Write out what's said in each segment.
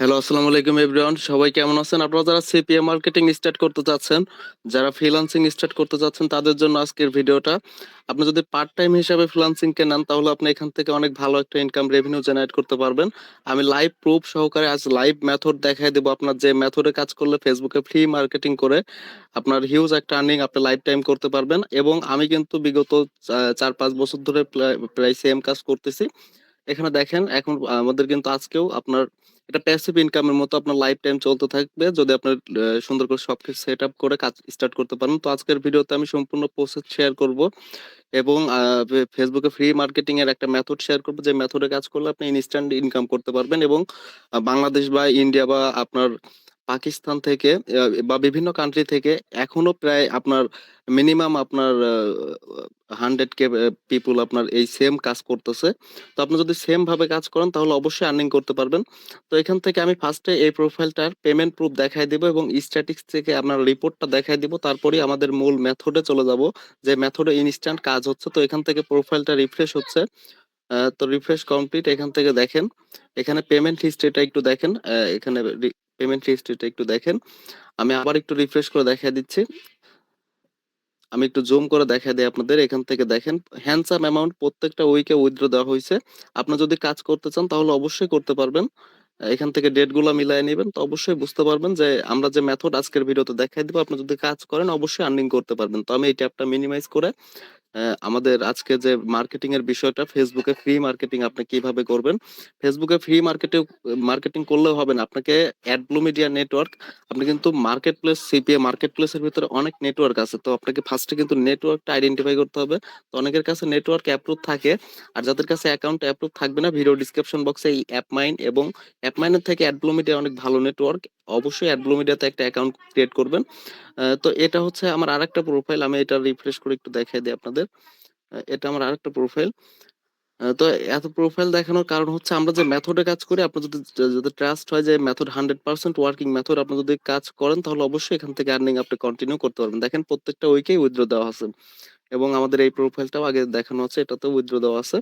Hello, আসসালামু আলাইকুম everyone. সবাই কেমন আছেন? আপনারা যারা সিপিএ মার্কেটিং স্টার্ট করতে চাচ্ছেন, যারা ফ্রিল্যান্সিং স্টার্ট করতে চাচ্ছেন তাদের জন্য আজকের ভিডিওটা। আপনি যদি পার্ট টাইম হিসাবে ফ্রিল্যান্সিং কে নেন তাহলে আপনি এখান থেকে অনেক ভালো একটা ইনকাম রেভিনিউ জেনারেট করতে পারবেন। আমি লাইভ প্রুফ সহকারে আজ লাইভ মেথড দেখাই দেব আপনার যে মেথডে কাজ করলে ফেসবুকে ফ্রি মার্কেটিং করে আপনার হিউজ একটা আর্নিং আপনি লাইফ টাইম করতে পারবেন এবং আমি কিন্তু বিগত চার ৪-৫ বছর ধরে প্রায় সেম কাজ করতেছি। এখানে দেখেন এখন আমাদের কিন্তু আজকেও আপনার এটা প্যাসিভ ইনকামের মতো আপনার লাইফ টাইম চলতে থাকবে যদি আপনার সুন্দর করে সবকিছু সেট আপ করে কাজ স্টার্ট করতে পারেন। তো আজকের ভিডিওতে আমি সম্পূর্ণ প্রসেস শেয়ার করব এবং ফেসবুকে ফ্রি মার্কেটিং এর একটা মেথড শেয়ার করব যে মেথডে কাজ করলে আপনি ইনস্ট্যান্ট ইনকাম করতে পারবেন এবং বাংলাদেশ বা ইন্ডিয়া বা আপনার পাকিস্তান থেকে বা বিভিন্ন কান্ট্রি থেকে এখনও প্রায় আপনার মিনিমাম আপনার 100 কে পিপল আপনার এই সেম কাজ করতেছে। তো আপনি যদি সেম ভাবে কাজ করেন তাহলে অবশ্যই আর্নিং করতে পারবেন। তো এখান থেকে আমি ফার্স্টে এই প্রোফাইলটার পেমেন্ট প্রুফ দেখায় দিব এবং স্ট্যাটিস্টিক্স থেকে আপনার রিপোর্টটা দেখায় দিব। তারপরেই আমাদের মূল মেথডে চলে যাব। যে মেথডে ইনস্ট্যান্ট কাজ হচ্ছে। তো এখান থেকে প্রোফাইলটা রিফ্রেশ হচ্ছে। তো রিফ্রেশ কমপ্লিট এখান থেকে দেখেন। এখানে পেমেন্ট হিস্ট্রিটা একটু দেখেন। এখানে পেমেন্ট হিস্ট্রিটা একটু দেখেন। আমি আবার একটু রিফ্রেশ করে দেখায় দিচ্ছি। আমি একটু জুম করে দেখায় দেই আপনাদের। এখান থেকে দেখেন হ্যান্ডসাম অ্যামাউন্ট প্রত্যেকটা উইকে উইথড্র দেওয়া হয়েছে আপনি যদি কাজ করতে চান, তাহলে অবশ্যই করতে পারবেন। এখান থেকে ডেটগুলা মিলায় নিবেন। তো অবশ্যই বুঝতে পারবেন যে আমরা যে মেথড আজকের ভিডিওতে দেখাই দিব, আপনি যদি কাজ করেন, অবশ্যই আর্নিং করতে পারবেন। তো আমি এই ট্যাবটা মিনিমাইজ করে আমাদের আজকে যে মার্কেটিং এর বিষয়টা ফেসবুকে ফ্রি মার্কেটিং আপনি কীভাবে করবেন। ফেসবুকে ফ্রি মার্কেটেও মার্কেটিং করলেও হবে না। আপনাকে অ্যাডব্লু মিডিয়া নেটওয়ার্ক আপনি কিন্তু market place CPA market place এর ভিতরে অনেক নেটওয়ার্ক আছে। তো আপনাকে ফার্স্ট কিন্তু নেটওয়ার্কটা আইডেন্টিফাই করতে হবে। তো অনেকের কাছে নেটওয়ার্ক অ্যাপ্রুভ থাকে। আর যাদের কাছে অ্যাকাউন্ট অ্যাপ্রুভ থাকবে না ভিডিও ডেসক্রিপশন বক্সে এই অ্যাপ মাইন এবং অ্যাপ মাইনের থেকে অ্যাডব্লু মিডিয়া অনেক ভালো নেটওয়ার্ক। অবশ্যই অ্যাডব্লু মিডিয়াতে একটা অ্যাকাউন্ট ক্রিয়েট করবেন। তো এটা হচ্ছে আমার আরেকটা প্রোফাইল। আমি এটা রিফ্রেশ করে একটু দেখাই দেই আপনাদের। এটা আমার আরেকটা প্রোফাইল। তো এত প্রোফাইল দেখানোর কারণ হচ্ছে আমরা যে মেথডে কাজ করি, আপনার যদি যদি ট্রাস্ট হয় যে মেথড 100% ওয়ার্কিং মেথড আপনি যদি কাজ করেন, তাহলে অবশ্যই এখান থেকে আর্নিং আপনি কন্টিনিউ করতে পারবেন। দেখেন প্রত্যেকটা উইকে উইথড্র দেওয়া আছে। এবং আমাদের এই প্রোফাইলটাও আগে দেখানো আছে, এটাতেও উইথড্র দেওয়া আছে।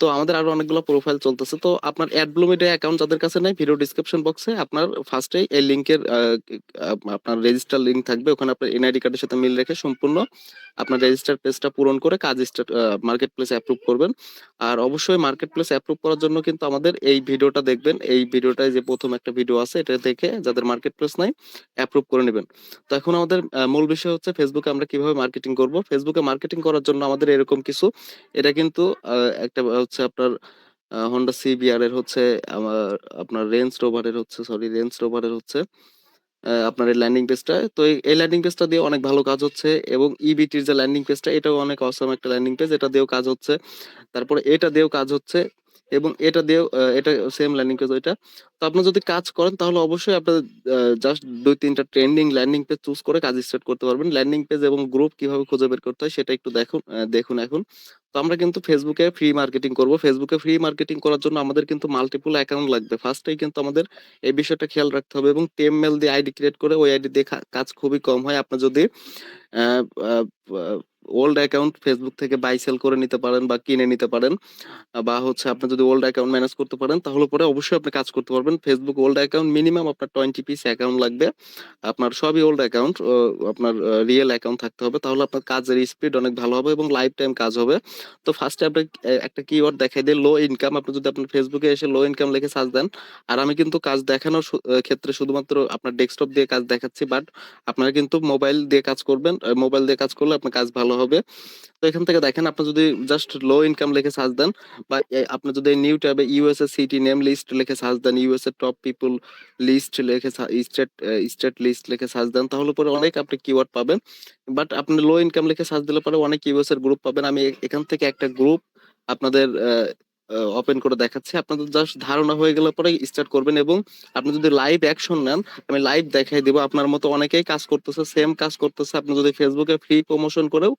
তো আমাদের আরও অনেকগুলো প্রোফাইল চলতেছে। তো আপনার অ্যাডব্লু মিডিয়া অ্যাকাউন্ট যাদের কাছে নাই ভিডিও ডেসক্রিপশন বক্সে আপনার ফার্স্ট এই লিংকের আপনার রেজিস্টার লিংক থাকবে। ওখানে আপনার এনআইডি কার্ডের সাথে মিল রেখে সম্পূর্ণ আপনার রেজিস্টার পেজটা পূরণ করে কাজ স্টার্ট মার্কেট প্লেস অ্যাপ্রুভ করবেন। আর অবশ্যই মার্কেট প্লেস অ্যাপ্রুভ করার জন্য কিন্তু আমাদের এই ভিডিওটা দেখবেন। এই ভিডিওটায় যে প্রথম একটা ভিডিও আছে, এটা দেখে যাদের মার্কেট প্লেস নাই অ্যাপ্রুভ করে নেবেন তো এখন আমাদের মূল বিষয় হচ্ছে ফেসবুকে আমরা কীভাবে মার্কেটিং করব। ফেসবুকে মার্কেটিং করার জন্য আমাদের এরকম কিছু, এটা কিন্তু আ একটা হচ্ছে আপনার হন্ডা সিবিআর এর হচ্ছে আমার, আপনার রেঞ্জ রোভারের হচ্ছে সরি রেঞ্জ রোভারের হচ্ছে আপনার এই ল্যান্ডিং পেজটা। তো এই ল্যান্ডিং পেজটা দিয়ে অনেক ভালো কাজ হচ্ছে এবং ইবিটির যে ল্যান্ডিং পেজটা এটাও অনেক অসম একটা ল্যান্ডিং পেজ। এটা দিয়েও কাজ হচ্ছে। তারপরে এটা দিয়েও কাজ হচ্ছে এবং এটা দিয়েও এটা সেম ল্যান্ডিং পেজ ওইটা। তো আপনি যদি কাজ করেন, তাহলে অবশ্যই আপনার জাস্ট ২-৩ টা ট্রেন্ডিং ল্যান্ডিং পেজ চুজ করে কাজ স্টার্ট করতে পারবেন। ল্যান্ডিং পেজ এবং গ্রুপ কীভাবে খুঁজে বের করতে হয় সেটা একটু দেখুন দেখুন এখন। তো আমরা কিন্তু ফেসবুকে ফ্রি মার্কেটিং করব। ফেসবুকে ফ্রি মার্কেটিং করার জন্য আমাদের কিন্তু মাল্টিপল অ্যাকাউন্ট লাগবে। ফার্স্টেই কিন্তু আমাদের এই বিষয়টা খেয়াল রাখতে হবে এবং টেমমেল দিয়ে আইডি ক্রিয়েট করে ওই আইডি দিয়ে কাজ খুবই কম হয়। আপনি যদি ওল্ড অ্যাকাউন্ট ফেসবুক থেকে বাই সেল করে নিতে পারেন বা কিনে নিতে পারেন। বা হচ্ছে আপনি যদি ওল্ড অ্যাকাউন্ট ম্যানেজ করতে পারেন, তাহলে পরে অবশ্যই আপনি কাজ করতে পারবেন। ফেসবুক ওল্ড অ্যাকাউন্ট মিনিমাম আপনার 20 পিস অ্যাকাউন্ট লাগবে। আপনার সবই ওল্ড অ্যাকাউন্ট আপনার রিয়েল অ্যাকাউন্ট থাকতে হবে। তাহলে আপনার কাজের স্পিড অনেক ভালো হবে এবং লাইফ টাইম কাজ হবে। তো ফার্স্ট আপনি একটা কিওয়ার্ড দেখায় দেই লো ইনকাম। আপনি যদি আপনার ফেসবুকে এসে লো ইনকাম লিখে সার্চ দেন। আর আমি কিন্তু কাজ দেখানোর ক্ষেত্রে শুধুমাত্র আপনার ডেস্কটপ দিয়ে কাজ দেখাচ্ছি। বাট আপনারা কিন্তু মোবাইল দিয়ে কাজ করবেন। মোবাইল দিয়ে কাজ করলে আপনার কাজ ভালো হবে। তো এখান থেকে দেখেন আপনি যদি জাস্ট লো ইনকাম লিখে সার্চ দেন বা আপনি যদি নিউ ট্যাবে ইউএসএ সিটি নেম লিস্ট লিখে সার্চ দেন, ইউএসএ টপ পিপল লিস্ট লিখে স্টেট স্টেট লিস্ট লিখে সার্চ দেন তাহলে পরে অনেক আপনি কিওয়ার্ড পাবেন। বাট আপনি লো ইনকাম লিখে সার্চ দিলে পরে অনেক ইউএস এর গ্রুপ পাবেন। আমি এখান থেকে একটা গ্রুপ আপনাদের ওপেন করে দেখাচ্ছি। আপনাদের জাস্ট ধারণা হয়ে গেলে পরে স্টার্ট করবেন এবং আপনি যদি লাইভ অ্যাকশন নেন আমি লাইভ দেখায় দিব। আপনার মতো অনেকেই কাজ করতেছে, সেম কাজ করতেছে। আপনি যদি ফেসবুকে ফ্রি প্রমোশন করেও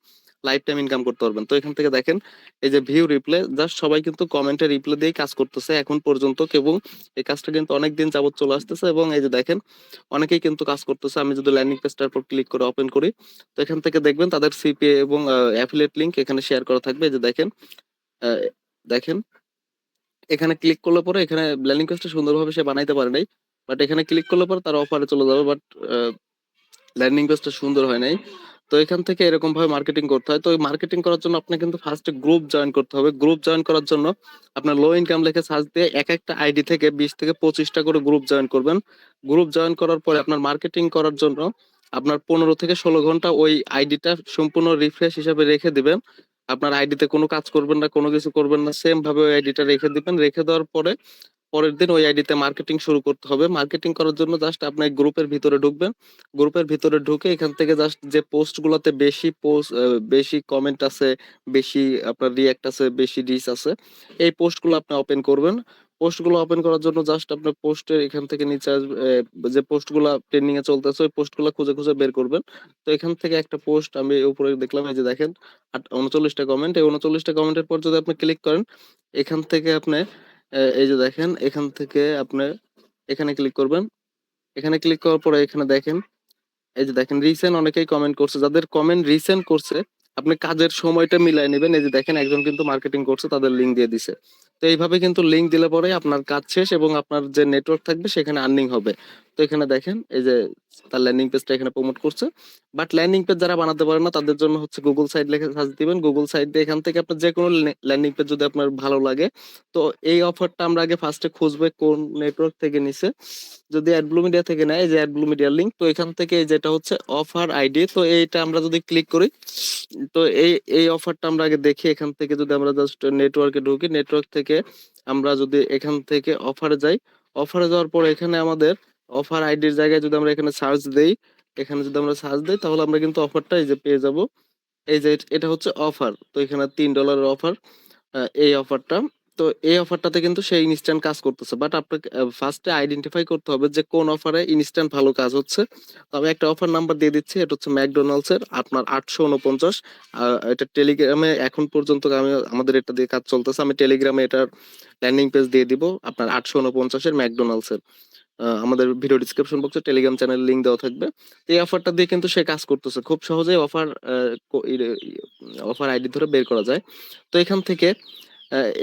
লাইফ টাইম ইনকাম করতে পারবেন। তো এখান থেকে দেখেন এই যে ভিউ রিপ্লে জাস্ট সবাই কিন্তু কমেন্টে রিপ্লে দিয়েই কাজ করতেছে এখন পর্যন্ত এবং এই কাজটা কিন্তু অনেক দিন যাবত চলে আসতেছে এবং এই যে দেখেন অনেকেই কিন্তু কাজ করতেছে। আমি যদি ল্যান্ডিং পেজটার উপর ক্লিক করে ওপেন করি তো এখান থেকে দেখবেন তাদের সিপিএ এবং আ অ্যাফিলিয়েট লিংক এখানে শেয়ার করা থাকবে। এই যে দেখেন দেখেন এখানে ক্লিক করলে পরে এখানে ল্যান্ডিং পেজটা সুন্দরভাবে সে বানাইতে পারে নাই। বাট এখানে ক্লিক করলে পরে তার অফারে চলে যাবে। বাট ল্যান্ডিং পেজটা সুন্দর হয় নাই। তো এখান থেকে এরকম ভাবে মার্কেটিং করতে হয়। তো মার্কেটিং করার জন্য আপনাকে কিন্তু ফার্স্ট গ্রুপ জয়েন করতে হবে। গ্রুপ জয়েন করার জন্য আপনার লো ইনকাম লেখে সার্চ দিয়ে এক একটা আইডি থেকে ২০ থেকে ২৫ টা করে গ্রুপ জয়েন করবেন। গ্রুপ জয়েন করার পরে আপনার মার্কেটিং করার জন্য আপনার ১৫ থেকে ১৬ ঘণ্টা ওই আইডিটা সম্পূর্ণ রিফ্রেশ হিসাবে রেখে দিবেন। আপনার আইডিতে কোনো কাজ করবেন না, কোনো কিছু করবেন না। সেম ভাবে ওই আইডিটা রেখে দিবেন। রেখে দেওয়ার পরে পরের দিন ওই আইডিতে মার্কেটিং শুরু করতে হবে। মার্কেটিং করার জন্য জাস্ট আপনি গ্রুপের ভিতরে ঢুকবেন। গ্রুপের ভিতরে ঢুকে এখান থেকে জাস্ট যে পোস্ট গুলাতে বেশি পোস্ট বেশি কমেন্ট আছে, বেশি আপনার রিঅ্যাক্ট আছে, বেশি রিচ আছে। এই পোস্টগুলো আপনি ওপেন করবেন। পোস্টগুলো ওপেন করার জন্য জাস্ট আপনার পোস্টের এখান থেকে নিচে আসবে যে পোস্টগুলা ট্রেন্ডিং এ চলতেছে ওই পোস্টগুলা খুঁজে, খুঁজে বের করবেন। তো এখান থেকে একটা পোস্ট আমি উপরে দেখলাম এই যে দেখেন আট ৩৯ টা কমেন্ট। এই ৩৯ টা কমেন্টের পর যদি আপনি ক্লিক করেন, এখান থেকে আপনি এই যে দেখেন এখান থেকে আপনি এখানে ক্লিক করবেন। এখানে ক্লিক করার পরে এখানে দেখেন, এই যে দেখেন রিসেন্ট অনেকেই কমেন্ট করছে। যাদের কমেন্ট রিসেন্ট করছে, আপনি কাজের সময়টা মিলায় নিবেন। এই যে দেখেন একজন কিন্তু মার্কেটিং করছে তাদের লিঙ্ক দিয়ে দিছে। তো এইভাবে কিন্তু লিঙ্ক দিলে পরে আপনার কাজ শেষ এবং আপনার যে নেটওয়ার্ক থাকবে সেখানে আর্নিং হবে। তো এখানে দেখেন এই যে তার ল্যান্ডিং পেজটা এখানে প্রমোট করছে। বাট ল্যান্ডিং পেজ যারা বানাতে পারে না তাদের জন্য হচ্ছে গুগল সাইট লিখে সার্চ দিবেন। গুগল সাইট দিয়ে এখান থেকে আপনার যেকোনো লে ল্যান্ডিং পেজ যদি আপনার ভালো লাগে, তো এই অফারটা আমরা আগে ফার্স্টে খুঁজবে কোন নেটওয়ার্ক থেকে নিছে। যদি অ্যাডব্লু মিডিয়া থেকে নেয়, যে অ্যাডব্লু মিডিয়ার লিঙ্ক। তো এখান থেকে যেটা হচ্ছে অফার আইডি। তো এইটা আমরা যদি ক্লিক করি, তো এই এই অফারটা আমরা আগে দেখি এখান থেকে যদি আমরা জাস্ট নেটওয়ার্কে ঢুকি, নেটওয়ার্ক থেকে আমরা যদি এখান থেকে অফারে যাই, অফারে যাওয়ার পর এখানে আমাদের অফার আইডির জায়গায় যদি আমরা এখানে সার্চ দেই, এখানে যদি আমরা সার্চ দেই তাহলে আমরা কিন্তু অফারটা এই যে পেয়ে যাব। এই যে এটা হচ্ছে অফার। তো এখানে $৩ এর অফার। এই অফারটা। তো এই অফারটাতে কিন্তু সেই ইনস্ট্যান্ট কাজ করতেছে। বাট আপনাকে ফার্স্ট আইডেন্টিফাই করতে হবে যে কোন অফারে ইনস্ট্যান্ট ভালো কাজ হচ্ছে। তো আমি একটা অফার নাম্বার দিয়ে দিচ্ছি। এটা হচ্ছে ম্যাকডোনাল্ডস এর আপনার ৮৪৯ আ এটা টেলিগ্রামে এখন পর্যন্ত আমি আমাদের এটা দিয়ে কাজ চলতেছে। আমি টেলিগ্রামে এটার ল্যান্ডিং পেজ দিয়ে দিব আপনার ৮৪৯ এর ম্যাকডোনাল্ডস এর। আমাদের ভিডিও ডেসক্রিপশন বক্সে টেলিগ্রাম চ্যানেল লিঙ্ক দেওয়া থাকবে। এই অফারটা দিয়ে কিন্তু সে কাজ করতেছে। খুব সহজেই অফার অফার আইডি ধরে বের করা যায়। তো এখান থেকে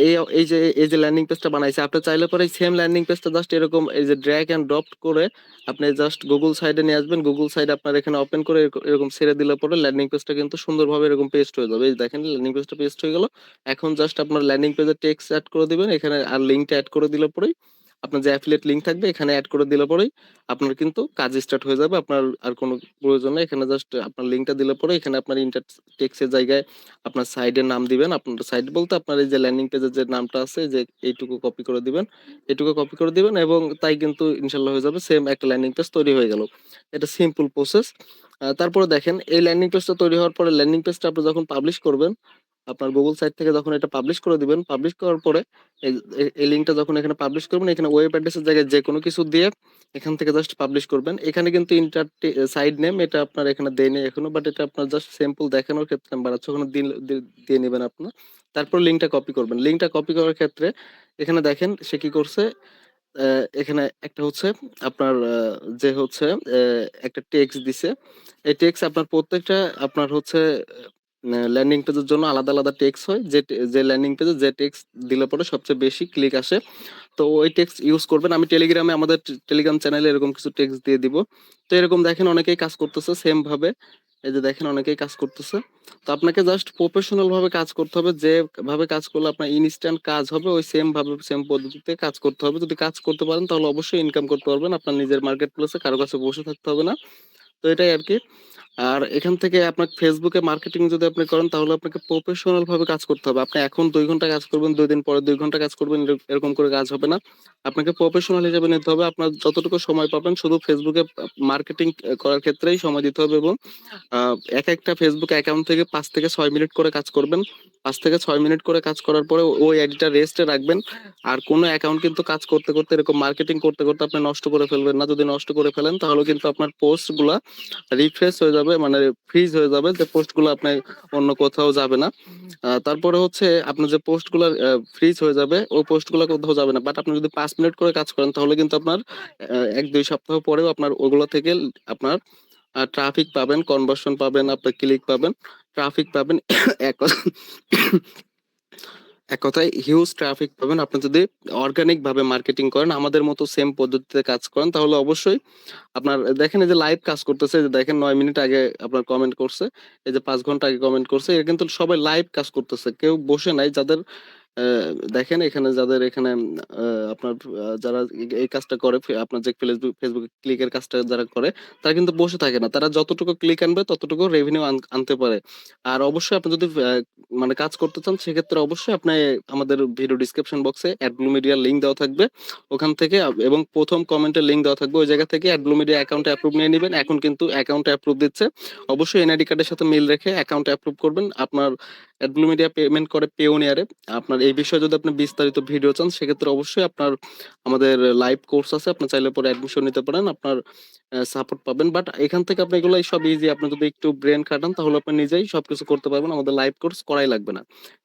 এই এই যে এই যে ল্যান্ডিং পেজটা বানাইছে, আপনি চাইলে পরে সেম ল্যান্ডিং পেজটা জাস্ট এরকম এই যে ড্র্যাগ অ্যান্ড ড্রপ করে আপনি জাস্ট গুগল সাইডে নিয়ে আসবেন। গুগল সাইডে আপনার এখানে ওপেন করে এরকম ছেড়ে দিলে পরে ল্যান্ডিং পেজটা কিন্তু সুন্দরভাবে এরকম পেস্ট হয়ে যাবে। এই দেখেন ল্যান্ডিং পেজটা পেস্ট হয়ে গেল। এখন জাস্ট আপনার ল্যান্ডিং পেজের টেক্সট অ্যাড করে দিবেন। এখানে আর লিঙ্কটা অ্যাড করে দিলে পরেই আপনার যে অ্যাফিলিয়েট লিঙ্ক থাকবে এখানে এড করে দিলে পরেই আপনার কিন্তু কাজ স্টার্ট হয়ে যাবে। আপনার আর কোনো প্রয়োজন নেই। এখানে জাস্ট আপনার লিঙ্কটা দিলে পরে এখানে আপনার ইন্টার টেক্সট জায়গায় আপনার সাইডের নাম দিবেন। আপনার সাইড বলতে আপনার এই যে ল্যান্ডিং পেজের যে নামটা আছে যে এইটুকু কপি করে দিবেন। এটুকু কপি করে দিবেন এবং তাই কিন্তু ইনশাল্লাহ হয়ে যাবে। সেম একটা ল্যান্ডিং পেজ তৈরি হয়ে গেল। এটা সিম্পল প্রসেস। তারপরে দেখেন এই ল্যান্ডিং পেজটা তৈরি হওয়ার পরে ল্যান্ডিং পেজটা আপনি যখন পাবলিশ করবেন, আপনার গুগল সাইট থেকে যখন এটা পাবলিশ করে দিবেন, পাবলিশ করার পরে এই লিঙ্কটা যখন এখানে পাবলিশ করবেন এখানে ওয়েব অ্যাড্রেসের জায়গায় যেকোনো কিছু দিয়ে এখান থেকে জাস্ট পাবলিশ করবেন। এখানে কিন্তু ইন্টার সাইড নেম এটা আপনার এখানে দেয় নাই এখনও। বাট এটা আপনার জাস্ট সিম্পল দেখানোর ক্ষেত্রে আমি বানাচ্ছি। ওখানে দিয়ে নেবেন আপনার। তারপর লিঙ্কটা কপি করবেন। লিঙ্কটা কপি করার ক্ষেত্রে এখানে দেখেন সে কি করছে এখানে একটা হচ্ছে আপনার যে হচ্ছে একটা টেক্সট দিছে। এই টেক্সট আপনার প্রত্যেকটা আপনার হচ্ছে ল্যান্ডিং পেজের জন্য আলাদা, আলাদা টেক্স হয়। যে যে ল্যান্ডিং পেজে যে টেক্সট দিলে পরে সবচেয়ে বেশি ক্লিক আসে। তো ওই টেক্স ইউজ করবেন। আমি টেলিগ্রামে আমাদের টেলিগ্রাম চ্যানেলে এরকম কিছু টেক্সট দিয়ে দিব। তো এরকম দেখেন অনেকেই কাজ করতেছে সেম ভাবে। এই যে দেখেন অনেকেই কাজ করতেছে। তো আপনাকে জাস্ট প্রফেশনাল ভাবে কাজ করতে হবে। যেভাবে কাজ করলে আপনার ইনস্ট্যান্ট কাজ হবে ওই সেম ভাবে সেম পদ্ধতিতে কাজ করতে হবে। যদি কাজ করতে পারেন তাহলে অবশ্যই ইনকাম করতে পারবেন। আপনার নিজের মার্কেট প্লেসে কারও কাছে বসে থাকতে হবে না। তো এটাই আরকি। আর এখান থেকে আপনার ফেসবুকে মার্কেটিং যদি আপনি করেন তাহলে আপনাকে প্রফেশনাল ভাবে কাজ করতে হবে। আপনি এখন দুই ঘণ্টা কাজ করবেন, দুই দিন পরে দুই ঘণ্টা কাজ করবেন এরকম করে কাজ হবে না। আপনাকে প্রফেশনাল হিসেবে নিতে হবে। আপনার যতটুকু সময় পাবেন শুধু ফেসবুকে মার্কেটিং করার ক্ষেত্রেই সময় দিতে হবে এবং এক একটা ফেসবুক অ্যাকাউন্ট থেকে পাঁচ থেকে ছয় মিনিট করে কাজ করবেন। ৫ থেকে ছয় মিনিট করে কাজ করার পরে ওই আইডিটা রেস্টে রাখবেন। আর কোন অ্যাকাউন্ট কিন্তু কাজ করতে, করতে এরকম মার্কেটিং করতে, করতে আপনি নষ্ট করে ফেলবেন না। যদি নষ্ট করে ফেলেন তাহলে কিন্তু আপনার পোস্টগুলা রিফ্রেশ হয়ে যাবে মানে ফ্রিজ হয়ে যাবে যে পোস্টগুলো আপনার অন্য কোথাও যাবে না। তারপরে হচ্ছে আপনার যে পোস্টগুলা ফ্রিজ হয়ে যাবে ওই পোস্টগুলা কোথাও যাবে না। বাট আপনি যদি পাঁচ মিনিট করে কাজ করেন তাহলে কিন্তু আপনার অ্যা ১-২ সপ্তাহ পরেও আপনার ওগুলো থেকে আপনার ট্রাফিক পাবেন, কনভার্সন পাবেন, আপনার ক্লিক পাবেন, ট্রাফিক পাবেন। এক এক কথায় হিউজ ট্রাফিক পাবেন। আপনি যদি অর্গানিক ভাবে মার্কেটিং করেন, আমাদের মতো সেম পদ্ধতিতে কাজ করেন তাহলে অবশ্যই আপনার দেখেন এই যে লাইভ কাজ করতেছে, যে দেখেন নয় মিনিট আগে আপনার কমেন্ট করছে। এই যে পাঁচ ঘণ্টা আগে কমেন্ট করছে। এরা কিন্তু সবাই লাইভ কাজ করতেছে। কেউ বসে নাই যাদের দেখেন এখানে যাদের এখানে আপনার যারা এই কাজটা করে আপনার যে ফেসবুক, ফেসবুকে ক্লিকের কাজটা যারা করে, তারা কিন্তু বসে থাকে না। তারা যতটুকু ক্লিক আনবে, ততটুকু রেভিনিউ আন, আনতে পারে। আর অবশ্যই আপনি যদি মানে কাজ করতে চান, সেক্ষেত্রে অবশ্যই আপনি আমাদের ভিডিও ডেসক্রিপশন বক্সে অ্যাডব্লু মিডিয়ার লিংক দেওয়া থাকবে। ওখান থেকে এবং ১ম কমেন্টের লিংক দেওয়া থাকবে। ওই জায়গা থেকে অ্যাডব্লু মিডিয়া অ্যাকাউন্টে অ্যাপ্রুভ নিয়ে নিবেন। এখন কিন্তু অ্যাকাউন্টে অ্যাপ্রুভ দিচ্ছে। অবশ্যই এনআইডি কার্ডের সাথে মিল রেখে অ্যাকাউন্টে অ্যাপ্রুভ করবেন। আপনার অ্যাডব্লু মিডিয়া পেমেন্ট করে পেওনিয়ারে। আপনার এই বিষয়ে যদি আপনি বিস্তারিত ভিডিও চান সেক্ষেত্রে অবশ্যই আপনার আমাদের লাইভ কোর্স আছে। আপনি চাইলে পরে অ্যাডমিশন নিতে পারেন। আপনার সাপোর্ট পাবেন। বাট এখান থেকে আপনি এগুলো সব ইজি। আপনি যদি একটু ব্রেইন খাটান তাহলে আপনি নিজেই সবকিছু করতে পারবেন। আমাদের লাইভ কোর্স করাই লাগবে না।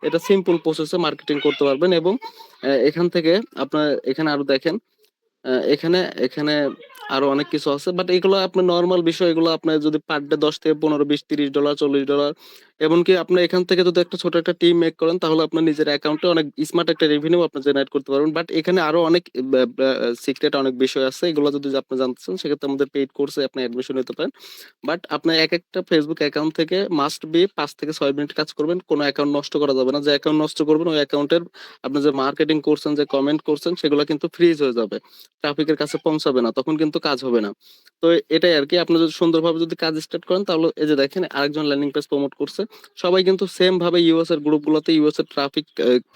এটা সিম্পল প্রসেস মার্কেটিং করতে পারবেন এবং এখান থেকে আপনার এখানে আরও দেখেন এখানে এখানে আরও অনেক কিছু আছে। বাট এগুলো আপনার নরমাল বিষয়। এগুলো আপনার যদি পার ডে ১০ থেকে ১৫, ২০, ৩০ ডলার, ৪০ ডলার এমনকি আপনি এখান থেকে যদি একটা ছোট একটা টিম মেক করেন তাহলে আপনার নিজের অ্যাকাউন্টে অনেক স্মার্ট একটা রেভিনিউ আপনি জেনারেট করতে পারবেন। বাট এখানে আরও অনেক সিক্রেট অনেক বিষয় আছে। এগুলো যদি আপনি জানতে চান সেক্ষেত্রে আমাদের পেইড কোর্সে আপনি অ্যাডমিশন নিতে পারেন। বাট আপনার একেকটা ফেসবুক অ্যাকাউন্ট থেকে মাস্ট বি পাঁচ থেকে ছয় মিনিট কাজ করবেন। কোন অ্যাকাউন্ট নষ্ট করা যাবে না। যে অ্যাকাউন্ট নষ্ট করবেন ওই অ্যাকাউন্টের আপনি যে মার্কেটিং করছেন, যে কমেন্ট করছেন সেগুলো কিন্তু ফ্রিজ হয়ে যাবে। ট্রাফিকের কাছে পৌঁছাবে না। তখন কিন্তু কাজ হবে না। তো এটাই আর কি আপনি যদি সুন্দরভাবে যদি কাজ স্টার্ট করেন তাহলে এই যে দেখেন আরেকজন ল্যান্ডিং পেজ প্রমোট করছে। সবাই কিন্তু সেম ভাবে ইউএস এর গ্রুপ গুলোতে ইউএস এর ট্রাফিক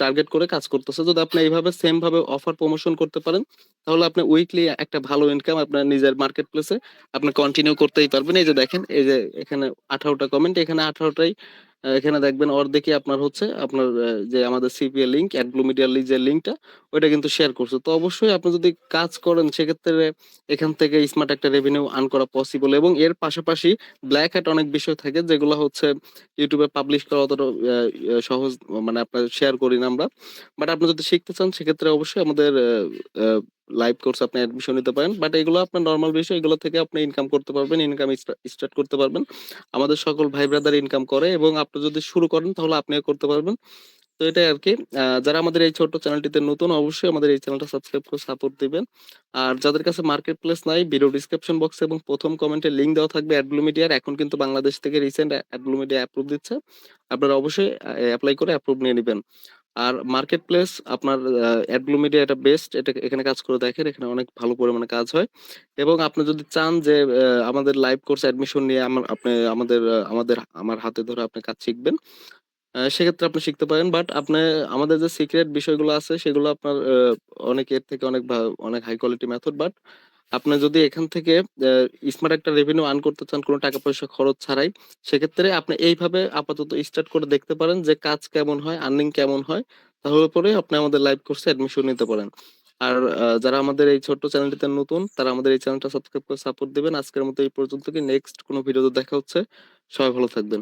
টার্গেট করে কাজ করতেছে। যদি আপনি এইভাবে সেম ভাবে অফার প্রমোশন করতে পারেন, তাহলে আপনি উইকলি একটা ভালো ইনকাম আপনার নিজের মার্কেট প্লেসে আপনি কন্টিনিউ করতেই পারবেন। এই যে দেখেন, এই যে এখানে আঠারোটা কমেন্ট এখানে ১৮ টাই অ্যা এখানে দেখবেন অর্ধেকই আপনার হচ্ছে আপনার যে আমাদের সিপিএ লিংক অ্যাডব্লু মিডিয়ার লি যে লিংকটা ওইটা কিন্তু শেয়ার করছে। তো অবশ্যই আপনি যদি কাজ করেন, সেক্ষেত্রে এখান থেকে স্মার্ট একটা রেভিনিউ আর্ন করা পসিবল এবং এর পাশাপাশি ব্ল্যাক হ্যাট অনেক বিষয় থাকে, যেগুলো হচ্ছে ইউটিউবে পাবলিশ করা অতটা সহজ মানে আপনার শেয়ার করি না আমরা। বাট আপনি যদি শিখতে চান, সেক্ষেত্রে অবশ্যই আমাদের লাইভ কোর্স আপনি অ্যাডমিশন নিতে পারেন। বাট এগুলো আপনার নরমাল বিষয়। এগুলো থেকে আপনি ইনকাম করতে পারবেন। ইনকাম স্টার্ট করতে পারবেন। আমাদের সকল ভাই ব্রাদার ইনকাম করে এবং আপনি যদি শুরু করেন তাহলে আপনিও করতে পারবেন। তো এটাই আরকি। আ যারা আমাদের এই ছোট্ট চ্যানেলটিতে নতুন, অবশ্যই আমাদের এই চ্যানেলটা সাবস্ক্রাইব করে সাপোর্ট দিবেন। আর যাদের কাছে মার্কেট প্লেস নাই ভিডিও ডেসক্রিপশন বক্সে এবং ১ম কমেন্টে লিংক দেওয়া থাকবে অ্যাডব্লু মিডিয়ার। এখন কিন্তু বাংলাদেশ থেকে রিসেন্ট অ্যাডব্লু মিডিয়া অ্যাপ্রুভ দিচ্ছে। আপনারা অবশ্যই অ্যাপ্লাই করে অ্যাপ্রুভ নিয়ে নিবেন। আর মার্কেট প্লেস আপনার অ্যা অ্যাডব্লু মিডিয়া এটা বেস্ট। এটা এখানে কাজ করে দেখেন। এখানে অনেক ভালো পরিমাণে কাজ হয়। এবং আপনি যদি চান যে আমাদের লাইভ কোর্স অ্যাডমিশন নিয়ে আমার, আপনি আমাদের আমাদের, আমার হাতে ধরে আপনি কাজ শিখবেন। সেক্ষেত্রে আপনি শিখতে পারেন। বাট আপনি, আমাদের যে সিক্রেট বিষয়গুলো আছে, সেগুলো আপনার অনেক এর থেকে অনেক অনেক হাই কোয়ালিটি মেথড। বাট আপনি যদি এখান থেকে স্মার্ট একটা রেভিনিউ আর্ন করতে চান কোনো টাকা পয়সা খরচ ছাড়াই, সেক্ষেত্রে আপনি এইভাবে আপাতত স্টার্ট করে দেখতে পারেন যে কাজ কেমন হয়, আর্নিং কেমন হয়। তাহলে পরে আপনি আমাদের লাইভ কোর্সে অ্যাডমিশন নিতে পারেন। আর যারা আমাদের এই ছোট্ট চ্যানেলটিতে নতুন তারা আমাদের এই চ্যানেলটা সাবস্ক্রাইব করে সাপোর্ট দিবেন। আজকের মতো এই পর্যন্ত কি নেক্সট কোনো ভিডিওতে দেখা হচ্ছে। সবাই ভালো থাকবেন।